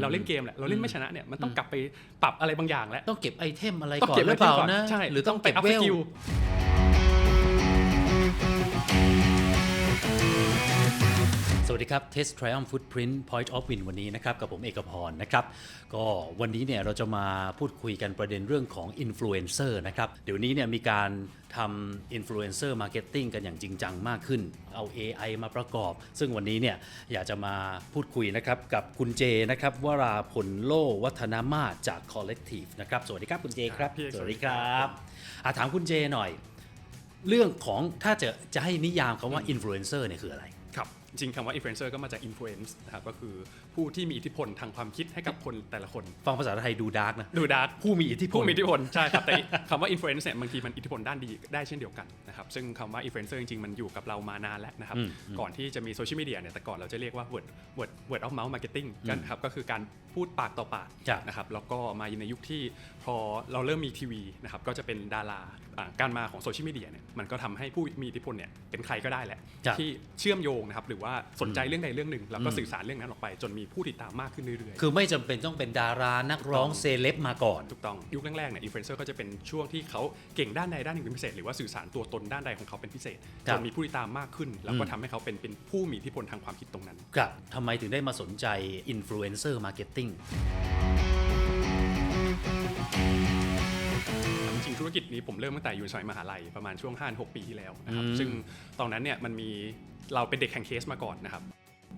อนเราเล่นเกมแหละเราเล่นไม่ชนะเนี่ยมันต้องกลับไปปรับอะไรบางอย่างแล้วต้องเก็บไอเทมอะไรต้องก่อนเก็บหรือเปล่าไว้ก่อนนะใช่หรือต้องไปเก็บอัพเวสลกิล สวัสดีครับ Test Triumph Footprint Point of Win วันนี้นะครับกับผมเอกพรนะครับก็วันนี้เนี่ยเราจะมาพูดคุยกันประเด็นเรื่องของ Influencer นะครับเดี๋ยวนี้เนี่ยมีการทำ Influencer Marketing กันอย่างจริงจังมากขึ้น เอา AI มาประกอบ ซึ่งวันนี้เนี่ยอยากจะมาพูดคุยนะครับกับคุณเจนะครับวราผลโลวัฒนามาศจาก Collective นะครับสวัสดีครับคุณเจครับพี่เอกสวัสดีสวัสดีคครัรับบอะถามคุณเจหน่อย เรื่องของถ้าจะจะให้นิยามคำว่า Influencer เนี่ยคืออะไรครับ จริงคำว่า influencer ก็มาจาก influence นะครับก็คือผู้ที่มีอิทธิพลทางความคิดให้กับคนแต่ละคน ฟังภาษาไทยดูดาร์กนะ ดูดาร์กผู้มีอิทธิพลผู้มีอิทธิพลใช่ครับแต่คำว่า influence เนี่ยบางทีมันอิทธิพลด้านดีได้เช่นเดียวกันนะครับซึ่งคำว่า influencer จริงๆ มันอยู่กับเรามานานแล้วนะครับอืมอืมก่อนที่จะมีโซเชียลมีเดียเนี่ยแต่ก่อนเราจะเรียกว่า word word word of mouth marketing กันครับก็คือการพูดปากต่อปากครับนะครับแล้วก็มาในยุคที่พอเราเริ่มมีทีวีนะครับก็จะเป็นดาราอ่าการมาของโซเชียลมีเดียเนี่ยมันก็ทำให้ผู้มีอิทธิพลเนี่ยเป็นใครก็ได้แหละครับที่เชื่อมโยงนะครับหรือว่าสนใจเรื่องใดเรื่องหนึ่งแล้วก็อืมสื่อสารเรื่องนั้นออกไป จนมีผู้ติดตามมากขึ้นเรื่อยๆ คือไม่จำเป็นต้องเป็นดารานักร้องเซเลบมาก่อนถูกต้องยุคแรกๆเนี่ยอินฟลูเอนเซอร์ก็จะเป็นช่วงที่เขาเก่งด้านใดด้านหนึ่งเป็นพิเศษ หรือว่าสื่อสารตัวตนด้านใดของเขาเป็นพิเศษครัจบนมีผู้ติดตามมากขึ้น แล้วก็อืมทำให้เขาเป็นเป็นผู้มีอิทธิพลทางความคิดตรงนั้นครับทำไมถึงได้มาสนใจ Influencer Marketing จริง ธุรกิจนี้ผมเริ่มตั้งแต่อยู่สมัยมหาลัยประมาณช่วง5-6ปีที่แล้วนะครับอืมซึ่งตอนนั้นเนี่ยมันมีเราเป็นเด็กแข่งเคสมาก่อนนะครับ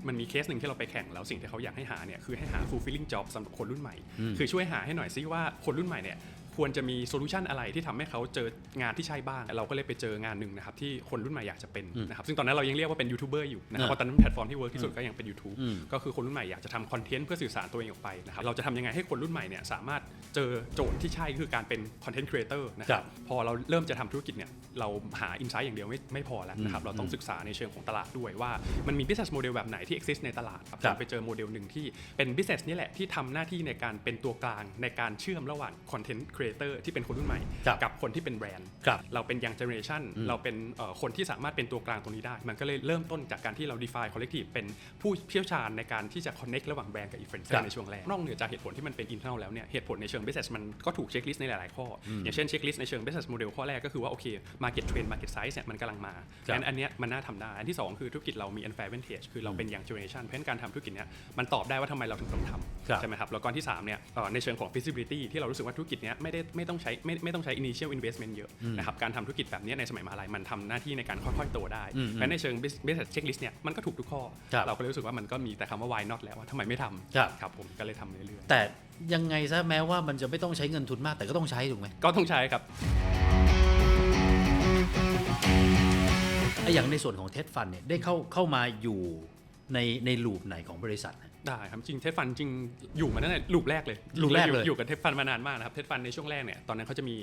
มันมีเคสหนึ่งที่เราไปแข่งแล้วสิ่งที่เขาอยากให้หาเนี่ยคือให้หา fulfilling job สำหรับคนรุ่นใหม่อืมคือช่วยหาให้หน่อยซิว่าคนรุ่นใหม่เนี่ย ควรจะมีโซลูชันอะไรที่ทำให้เขาเจองานที่ใช่บ้าง เราก็เลยไปเจองานหนึ่งนะครับที่คนรุ่นใหม่อยากจะเป็นอืมนะครับซึ่งตอนนั้นเรายังเรียกว่าเป็นยูทูบเบอร์อยู่นะครับอ่าเพราะตอนนั้นแพลตฟอร์มที่เวิร์กที่สุดก็ยังเป็น YouTube อืมก็คือคนรุ่นใหม่อยากจะทำคอนเทนต์เพื่อสื่อสารตัวเองออกไปนะครับเราจะทำยังไงให้คนรุ่นใหม่เนี่ยสามารถเจอโจทย์ที่ใช่ก็คือการเป็นคอนเทนต์ครีเอเตอร์นะคครัรับบพอเราเริ่มจะทำธุรกิจเนี่ยเราหาอินไซต์อย่างเดียวไม่ไม่พอแล้วนะครับอืมเราต้องศึกษาในเชิงของตลาดด้วยว่ามันมี business model แบบไหนที่ exist ในตลาดครับครับเราไปเจอโมเดลหนึ่งที่เป็น business นี่แหละที่ทำหน้าที่ในการเป็นตัวกลางในการเชื่อมระหว่าง content creator ที่เป็นคนรุ่นใหม่ครับกับคนที่เป็นแบรนด์ครับเราเป็น young generation อืมเราเป็นเอ่อคนที่สามารถเป็นตัวกลางตรงนี้ได้ มันก็เลยเริ่มต้นจากการที่เรา define collective เป็นผู้เชี่ยวชาญในการที่จะ connect ระหว่างแบรนด์กับ influencer ในช่วงแรกนอกเหนือจากเหตุผลที่มันเป็น internal แล้วเนี่ยเหตุผลในเชิง business มันก็ถูกเช็คลิสต์ในหลาย ๆ ข้อออย่างเช่นเช็คลิสต์ในเชิง business model ข้อแรกก็คือว่าโอเค market trend market size เนี่ยมันกำลังมาครับงั้นอันเนี้ยมันน่าทำได้อันที่ 2 คือธุรกิจเรามี unfair advantage คือเราเป็น young generation เพราะฉะนั้นการทำธุรกิจเนี้ยมันตอบได้ว่าทำไมเราถึงต้องทครับำใช่ไหมครับแล้วก็อันที่3เนี่ยเอ่อในเชิงของ feasibility ที่เรารู้สึกว่าธุรกิจเนี้ยไม่ได้ไม่ต้องใช้ไม่ไม่ต้องใช้ initial investment เยอะนะครับการทำธุรกิจแบบเนี้ยในสมัยมหาลัยมันทำหน้าที่ในการค่อยๆโตได้อืมเพราะฉะนั้นในเชิง business checklist เนี่ยมันก็ถูกทุกข้อครับเราก็เลยรู้สึกว่ามันก็มีแต่คำว่า why not แล้วว่าทำไมไม่ทำครับครับผมก็เลยทำเรื่อยแต่ยังไงซะแม้ว่ามันจะไม่ต้องใช้เงินทุนมากแต่ก็ต้องใช้ถูกไหมๆก็ต้องใช้ครับไอ้อย่างในส่วนของเท d ฟันเนี่ยได้เข้าเข้ามาอยู่ในในลูปไหนของบริษัทนะ ได้ครับจริงเทปฟันจริงอยู่มาตั้งแต่ลูปแรกเลยลูปแรกเลยอยู่อยู่กับเทปฟันมานานมากนะครับเทปฟันในช่วงแรกเนี่ยตอนนั้นเขาจะมี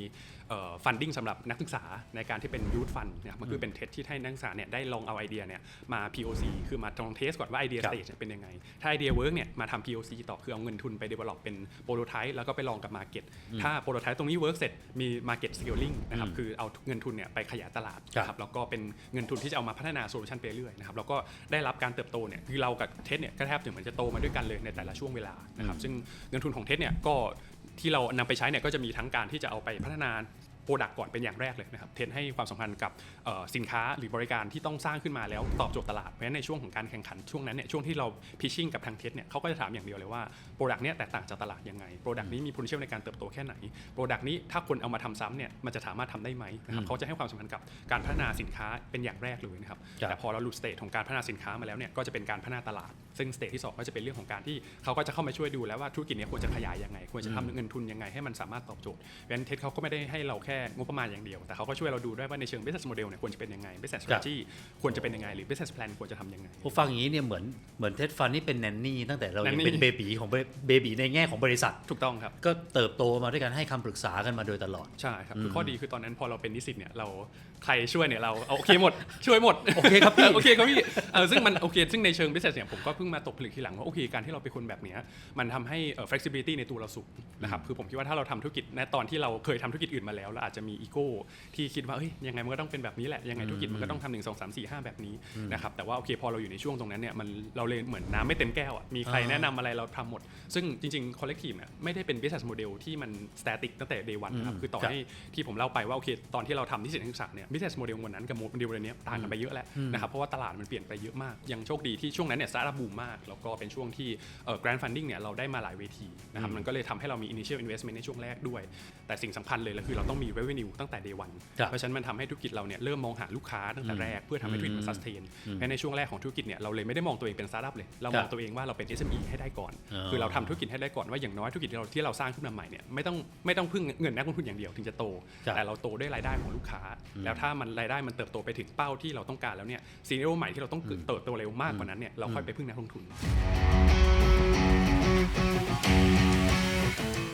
ฟันดิ้งสำหรับนักศึกษาในการที่เป็นยูทฟันนะครับมันคือเป็นเทสที่ให้นักศึกษาเนี่ยได้ลองเอาไอเดียเนี่ยมา POC คือมาลองเทสก่อนว่าไอเดียครัสบเตจเป็นยังไง ถ้าไอเดียเวิร์กเนี่ยมาทำ POC ต่อคือเอาเงินทุนไป develop เป็นโปรโตไทป์แล้วก็ไปลองกับ Market ถ้าโปรโตไทป์ตรงนี้เวิร์กเสร็จมี Market Scaling นะครับอืมคือเอาเงินทุนเนี่ยไปขยายตลาดครับนะครับแล้วก็เป็นเงินทุนที่จะเอามาพัฒนาโซลูชันไปเรื่อยนะครับแล้วก็ได้รับการเติบโตเนี่ยคือเรากับเทสเนี่ยก็แทบจะเหมือนจะโตมาด้วยกันเลยในแต่ละช่วงเวลานะครับซึ่งเงินทุนของเทสเนี่ยก็ที่เรานำไปใช้เนี่ยก็จะมีทั้งการที่จะเอาไปพัฒนา โปรดักต์ก่อนเป็นอย่างแรกเลยนะครับ เทนให้ความสำคัญกับเอ่อสินค้าหรือบริการที่ต้องสร้างขึ้นมาแล้วตอบโจทย์ตลาด เพราะฉะนั้นในช่วงของการแข่งขันช่วงนั้นเนี่ยช่วงที่เราพิชชิ่งกับทางเทสเนี่ยเขาก็จะถามอย่างเดียวเลยว่าโปรดักต์เนี้ยแตกต่างจากตลาดยังไงโปรดักต์นี้มี potential ในการเติบโตแค่ไหนโปรดักต์นี้ถ้าคนเอามาทำซ้ำเนี่ยมันจะสามารถทำได้ไหมนะครับอืมเขาจะให้ความสำคัญกับการพัฒนาสินค้าเป็นอย่างแรกเลยนะครับครับแต่พอเราหลุดสเตจของการพัฒนาสินค้ามาแล้วเนี่ยก็จะเป็นการพัฒนาตลาด ซึ่งสเตจที่ 2 ก็จะเป็นเรื่องของการที่เขาก็จะเข้ามาช่วยดูแล้วว่าธุรกิจเนี้ควรจะขยายยังไงควรจะทำเงินทุนยังไงให้มันสามารถตอบโจทย์เพราะฉะนั้นเทสเขาก็ไม่ได้ให้เราแค่งบประมาณอย่างเดียว แต่เขาก็ช่วยเราดูด้วยว่าในเชิง business model เนี่ยควรจะเป็นยังไง business strategy ควรจะเป็นยังไงหรือ business plan ควรจะทำยังไงพอฟังอย่างนี้เนี่ยเหมือนเหมือนเท d ฟันนี่เป็นแนนนี่ตั้งแต่เรายัง nanny เป็นเบบีของเบบีในแง่ของบริษัทถูกต้องครับก็เติบโตมาด้วยกันให้คำปรึกษากันมาโดยตลอดใช่ครับอืมคือข้อดีคือตอนนั้นพอเราเป็นนิสิตเนี่ยเราใครช่วยเนี่ยเราเอาโอเคหมดช่วยหมดโอเคครับพี่โอเคครับพี่เออซึ่งมันโอเคซึ่งในเชิง business เนี่ยผมก็เพิ่งมาตกผลึกทีหลังว่าโอเคการที่เราเป็นคนแบบเนี้ยมันทำให้เอ่อ flexibility ในตัวเราสูงนะครับคือผมคิดว่าถ้าเราทำธุรกิจในตอนที่เราเคยทำธุรกิจอื่นมาแล้วเราอาจจะมีอีโก้ที่คิดว่าเฮ้ยยังไงมันก็ต้องเป็นแบบนี้แหละยังไงธุรกิจมันก็ต้องทำหนึ่งสองสามสี่ห้าแบบนี้นะครับแต่ว่าโอเคพอเราอยู่ในช่วงตรงนั้นเนี่ยมันเราเลยเหมือนน้ำไม่เต็มแก้วอะมีใครอ่าแนะนำอะไรเราทำหมด ซึ่งจริงๆ collective เนี่ยไม่ได้เป็น business model ที่มัน static ตั้งแต่ day one นะครับอืมคือต่อครับให้ที่ผมเล่าไปว่าโอเคตอนที่เราทำที่สินศึกษาเนี่ย business model วันนั้นกับ model วันนี้ต่างกันไปเยอะแล้วนะครับเพราะว่าตลาดมันเปลี่ยนไปเยอะมาก ยังโชคดีที่ช่วงนั้นเนี่ย startup boom มาก แล้วก็เป็นช่วงที่เอ่อ grand funding เนี่ยเราได้มาหลายเวทีนะครับมันก็เลยทำให้เรามี initial investment ในช่วงแรกด้วย แต่สิ่งสำคัญเลยก็คือเราต้องมี revenue ตั้งแต่ day one ครับเพราะฉะนั้นมันทำให้ธุรกิจเราเนี่ยเริ่มมองหาลูกค้าตั้งแต่แรกเพื่อทำให้ธุรกิจมัน sustain เพราะในช่วงแรกของธุรกิจเนี่ยเราเลยไม่ได้มองตัวเองเป็น startup เลยเรามองตัวเองว่าเราเป็น SME ให้ได้ก่อนอ๋อคือเราทำธุรกิจให้ได้ก่อนว่าอย่างน้อยธุรกิจที่เราที่เราสร้างขึ้นมาใหม่เนี่ยไม่ต้องไม่ต้องพึ่งเงินนักลงทุนอย่างเดียวถึงจะโตครับแต่เราโตด้วยรายได้ของลูกค้า แล้วถ้ามันรายได้มันเติบโตไปถึงเป้าที่เราต้องการแล้วเนี่ยซีเรียลใหม่ที่เราต้องเติบโตเร็วมากกว่านั้นเนี่ยเราค่อยไปพึ่งนักลงทุน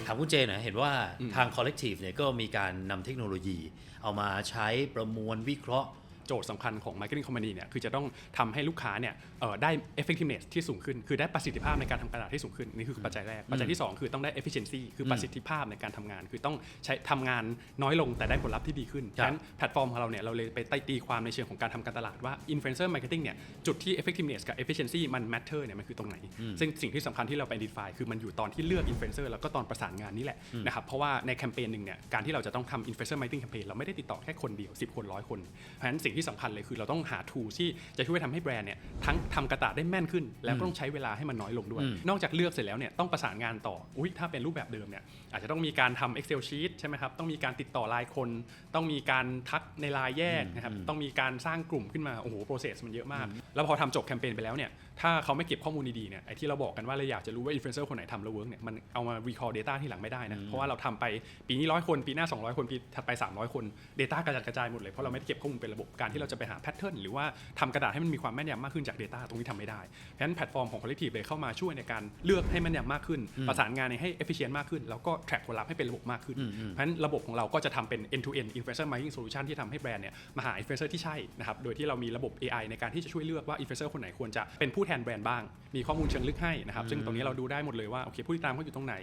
ถามคุณเจหน่อยเห็นว่าอืมทาง Collective เนี่ยก็มีการนำเทคโนโลยี เอามาใช้ประมวลวิเคราะห์ โจทย์สำคัญของ marketing company เนี่ยคือจะต้องทำให้ลูกค้าเนี่ยเอ่อได้ effectiveness ที่สูงขึ้น คือได้ประสิทธิภาพในการทำการตลาดที่สูงขึ้น นี่คือปัจจัยแรก ปัจจัยที่ 2 คือต้องได้ efficiency คือประสิทธิภาพในการทำงาน คือต้องใช้ทำงานน้อยลงแต่ได้ผลลัพธ์ที่ดีขึ้นครับฉะนั้นแพลตฟอร์มของเราเนี่ยเราเลยไปตีความในเชิงของการทำการตลาดว่า influencer marketing เนี่ยจุดที่ effectiveness กับ efficiency มัน matter เนี่ยมันคือตรงไหน ซึ่งสิ่งที่สำคัญที่เราไป define คือมันอยู่ตอนที่เลือก influencer แล้วก็ตอนประสานงานนี่แหละนะครับเพราะว่าในแคมเปญหนึ่งเนี่ยการที่เราจะต้องทำ influencer marketing campaign เราไม่ได้ติดต่อแค่คนเดียว 10 คนร้อยคนเพราะฉะนั้นสิ่งที่สำคัญเลยคือเราต้องหา tool ที่จะช่วยทำให้แบรนด์เนี่ยทั้งทำกระดาษได้แม่นขึ้น แล้วก็ต้องใช้เวลาให้มันน้อยลงด้วยอืมนอกจากเลือกเสร็จแล้วเนี่ยต้องประสานงานต่ออุ้ยถ้าเป็นรูปแบบเดิมเนี่ยอาจจะต้องมีการทำ Excel sheet ใช่ไหมครับต้องมีการติดต่อรายคน ต้องมีการทักในไลน์แยกนะครับต้องมีการสร้างกลุ่มขึ้นมาโอ้โห process มันเยอะมาก แล้วพอทำจบแคมเปญไปแล้วเนี่ยถ้าเขาไม่เก็บข้อมูลดีๆเนี่ยไอ้ที่เราบอกกันว่าเราอยากจะรู้ว่าอินฟลูเอนเซอร์คนไหนทำแล้วเวิร์กเนี่ยมันเอามา recall data ที่หลังไม่ได้นะเพราะว่าเราทำไปปีนี้ร้อยคนปีหน้า 200 คนปีถัดไป 300 คน Data กระจัดกระจายหมดเลยเพราะเราไม่ได้เก็บข้อมูลเป็นระบบการที่เราจะไปหาแพทเทิร์นหรือว่าทำกระดาษให้มันมีความแม่นยำมากขึ้นจาก Data ตรงนี้ทำไม่ได้ เพราะฉะนั้นแพลตฟอร์มของ Collective เลยเข้ามาช่วยในการเลือกให้แม่นยำมากขึ้น ประสานงานให้ efficient มากขึ้น แล้วก็ track ผลลัพธ์ให้เป็นระบบมากขึ้น เพราะฉะนั้นระบบของเราก็จะทำเป็น end to end influencer marketing solution ที่ทำให้แบรนด์เนี่ยมาหา influencer ที่ใช่นะครับโดยที่เรามีระบบ AI ในการที่จะช่วยเลือกว่า influencer คนไหนควรจะเป็นผู้แทนแบรนด์บ้าง มีข้อมูลเชิงลึกให้นะครับซึ่งตรงนี้เราดูได้หมดเลยว่าโอเคผู้ติดตามเขาอยู่ตรงไหน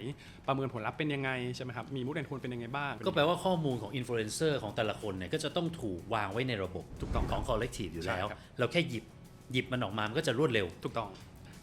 ประเมินผลลัพธ์เป็นยังไงใช่ไหมครับมีมูดแอนโทนเป็นยังไงบ้างก็แปลว่าข้อมูลของอินฟลูเอนเซอร์ของแต่ละคนเนี่ยก็จะต้องถูกวางไว้ในระบบถูกต้องของ Collective อยู่แล้ว ใช่ครับ เราแค่หยิบหยิบมันออกมา มันก็จะรวดเร็ว ถูกต้อง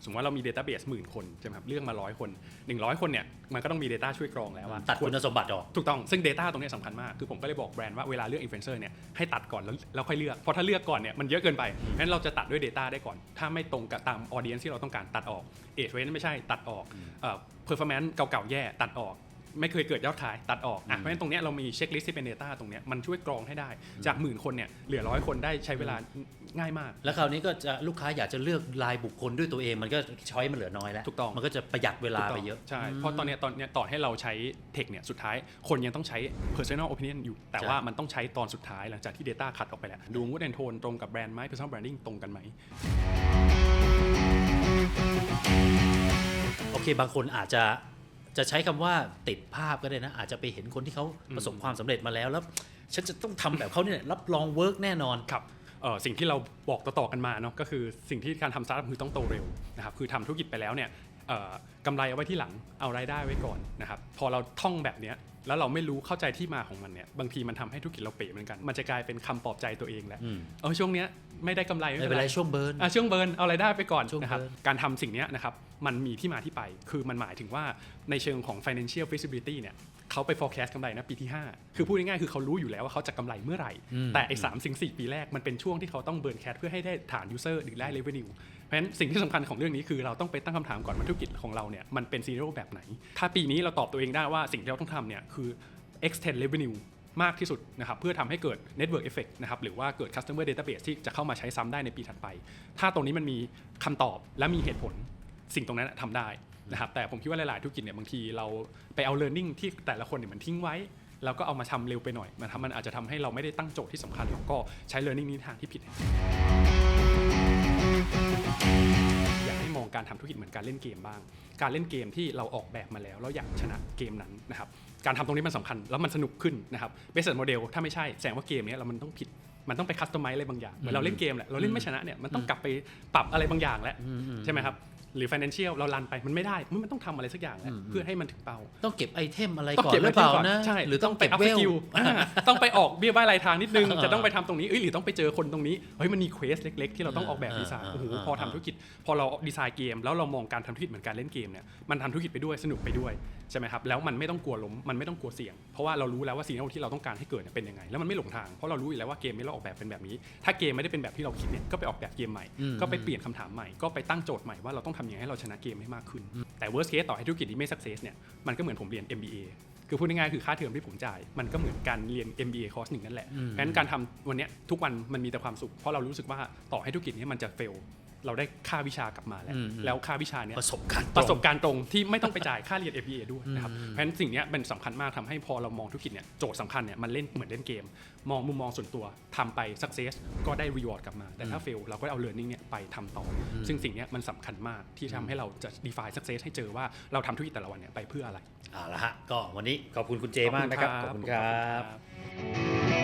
สมมติว่าเรามี database หมื่นคนใช่ไหมครับเลือกมาร้อยคน 100 คนเนี่ย มันก็ต้องมี Data ช่วยกรองแล้วว่าตัดคุณสมบัติออก ถูกต้อง ซึ่ง Data ตรงนี้สำคัญมาก คือผมก็เลยบอกแบรนด์ว่าเวลาเลือกอินฟลูเอนเซอร์เนี่ย ให้ตัดก่อนแล้วแล้วค่อยเลือก เพราะถ้าเลือกก่อนเนี่ย มันเยอะเกินไปเพราะฉะนั้นเราจะตัดด้วย Data ได้ก่อน ถ้าไม่ตรงกับตามออเดียนที่เราต้องการตัดออกเอ r เ a นไม่ใช่ตัดออกเอ่อ performance เก่าๆแย่ตัดออก ไม่เคยเกิดยอดขายตัดออกอะเพราะฉะนั้นตรงเนี้ยเรามีเช็คลิสต์ที่เป็น Data ตรงเนี้ยมันช่วยกรองให้ได้ จากหมื่นคนเนี่ยเหลือร้อยคนได้ใช้เวลาง่ายมาก แล้วคราวนี้ก็จะลูกค้าอยากจะเลือกรายบุคคลด้วยตัวเองมันก็ช้อยมันเหลือน้อยแล้วถูกต้องมันก็จะประหยัดเวลาถูกต้ไปงเยอะใช่เพราะตอนเนี้ยตอนเนี้ยต่อให้เราใช้เทคเนี่ยสุดท้ายคนยังต้องใช้ personal opinion อยู่ แต่ใช่ว่ามันต้องใช้ตอนสุดท้ายหลังจากที่ Data คัดออกไปแล้วดู mood and tone ตรงกับแบรนด์ไหม personal branding ตรงกันไหมโอเคบางคนอาจจะ จะใช้คำว่าติดภาพก็ได้นะ อาจจะไปเห็นคนที่เขาประสบความสำเร็จมาแล้วแล้ว ฉันจะต้องทำแบบเขาเนี่ยรับรองเวิร์กแน่นอนครับสิ่งที่เราบอกต่อๆกันมาเนาะก็คือสิ่งที่การทำสตาร์ทอัพคือต้องโตเร็วนะครับคือทำธุรกิจไปแล้วเนี่ย กำไรเอาไว้ที่หลังเอารายได้ไว้ก่อนนะครับพอเราท่องแบบเนี้ยแล้วเราไม่รู้เข้าใจที่มาของมันเนี่ยบางทีมันทำให้ธุรกิจเราเป๋เหมือนกัน มันจะกลายเป็นคำปลอบใจตัวเองแหละอืมเออช่วงเนี้ยไม่ได้กำไรไม่เป็นไรช่วงเบิร์นอะช่วงเบิร์นเอารายได้ไปก่อนช่วงนะครับเบิร์นการทำสิ่งเนี้ยนะครับมันมีที่มาที่ไป คือมันหมายถึงว่าในเชิงของ financial feasibility เนี่ย เขาไป forecast กำไรนะปีที่ 5 คือพูดง่ายๆคือเขารู้อยู่แล้วว่าเขาจะกำไรเมื่อไหร่ แต่ไอ้สามสิ่งสี่ปีแรกมันเป็นช่วงที่เขาต้องเบิร์นแคสเพื่อให้ได้ฐาน user หรือได้ revenue เพราะฉะนั้นสิ่งที่สำคัญของเรื่องนี้คือเราต้องไปตั้งคำถามก่อนว่าธุรกิจของเราเนี่ยมันเป็นซีโร่แบบไหน ถ้าปีนี้เราตอบตัวเองได้ว่าสิ่งที่เราต้องทำเนี่ยคือ extend revenue มากที่สุดนะครับเพื่อทำให้เกิด network effect นะครับหรือว่าเกิด customer database ที่จะเข้ามาใช้ซ้ำได้ในปีถัดไป ถ้าตรงนี้มันมีคำตอบและมีเหตุผลสิ่งตรงนั้นนะทำได้ นะครับแต่ผมคิดว่าหลาย ๆ ธุรกิจเนี่ยบางทีเราไปเอา learning ที่แต่ละคนเนี่ยมันทิ้งไว้ แล้วก็เอามาทำเร็วไปหน่อยมันทำมันอาจจะทำให้เราไม่ได้ตั้งโจทย์ที่สำคัญแล้วก็ใช้ learning นี้ในทางที่ผิด อยากให้มองการทำธุรกิจเหมือนการเล่นเกมบ้าง การเล่นเกมที่เราออกแบบมาแล้วเราอยากชนะเกมนั้นนะครับการทำตรงนี้มันสำคัญแล้วมันสนุกขึ้นนะครับ business model ถ้าไม่ใช่แสดงว่าเกมเนี้ยเรามันต้องผิดมันต้องไปคัสตอมไมซ์อะไรบางอย่างเหมือนเราเล่นเกมแหละเราเล่นไม่ชนะเนี่ยมันต้องกลับไปปรับอะไรบางอย่างแล้วใช่ไหมครับ หรือ financial เรารันไปมันไม่ได้ มันมันต้องทำอะไรสักอย่างแหละอืมเพื่อให้มันถึงเป้า ต้องเก็บไอเทมอะไรต้องก่อนเก็บหรือเปล่าไว้ก่อนนะใช่หรือต้องไปเก็บอัพเวสลกิลต้องไปออกเบี้ยบ้ายรายทางนิดนึงอ่าจะต้องไปทำตรงนี้เอ้ยหรือต้องไปเจอคนตรงนี้เฮ้ยมันมีเควสเล็ก ๆ ที่เราต้องออกแบบอ่าดีไซน์อ่าโอ้โหอ่าพอทำธุรกิจ พอเราดีไซน์เกม แล้วเรามองการทำธุรกิจเหมือนการเล่นเกมเนี่ยมันทำธุรกิจไปด้วยสนุกไปด้วยใช่ไหมครับแล้วมันไม่ต้องกลัวล้มมันไม่ต้องกลัวเสี่ยง เพราะว่าเรารู้แล้วว่าสิ่งที่เราต้องการให้เกิดเนี่ยเป็นยังไงแล้วมันไม่หลงทางเพราะเรารู้อยู่แล้วว่าเกมนี้เราออกแบบเป็นแบบนี้ ถ้าเกมไม่ได้เป็นแบบที่เราคิดเนี่ยก็ไปออกแบบเกมใหม่อืมก็ไปเปลี่ยนคำถามใหม่ก็ไปตั้งโจทย์ใหม่ว่าเราต้องทำยังไงให้เราชนะเกมให้มากขึ้น แต่ worst case ต่อให้ธุรกิจนี้ไม่ success เนี่ยมันก็เหมือนผมเรียน MBA คือพูดง่ายๆคือค่าเทอมที่ผมจ่าย มันก็เหมือนการเรียน MBA คอร์สหนึ่งนั่นแหละอืมเพราะฉะนั้นการทำวันเนี้ยทุกวันมันมีแต่ความสุข เพราะเรารู้สึกว่าต่อให้ธุรกิจนี้มันจะ fail เราได้ค่าวิชากลับมาแล้วอืมแล้วค่าวิชาเนี้ยประสบการณ์ตงประสบการณ์ตรงที่ไม่ต้องไปจ่ายค่าเรียน MBA ด้วยนะครับอืมเพราะฉะนั้นสิ่งเนี้ยเป็นสำคัญมากทำให้พอเรามองธุรกิจเนี่ยโจทย์สำคัญเนี่ยมันเล่นเหมือนเล่นเกม มองมุมมองส่วนตัวทำไป success ก็ได้ reward กลับมา แต่ถ้า fail เราก็เอา learning เนี่ยไปทำต่ออซึ่งสิ่งเนี้ยมันสำคัญมากที่ทำให้เราจะ define success ให้เจอว่าเราทำธุรกิจแต่ละวันเนี่ยไปเพื่ออะไรเอาละฮะก็วันนี้ขอบคุณคุณเจมากนะครับขอบคุณครับขอบคุณครับ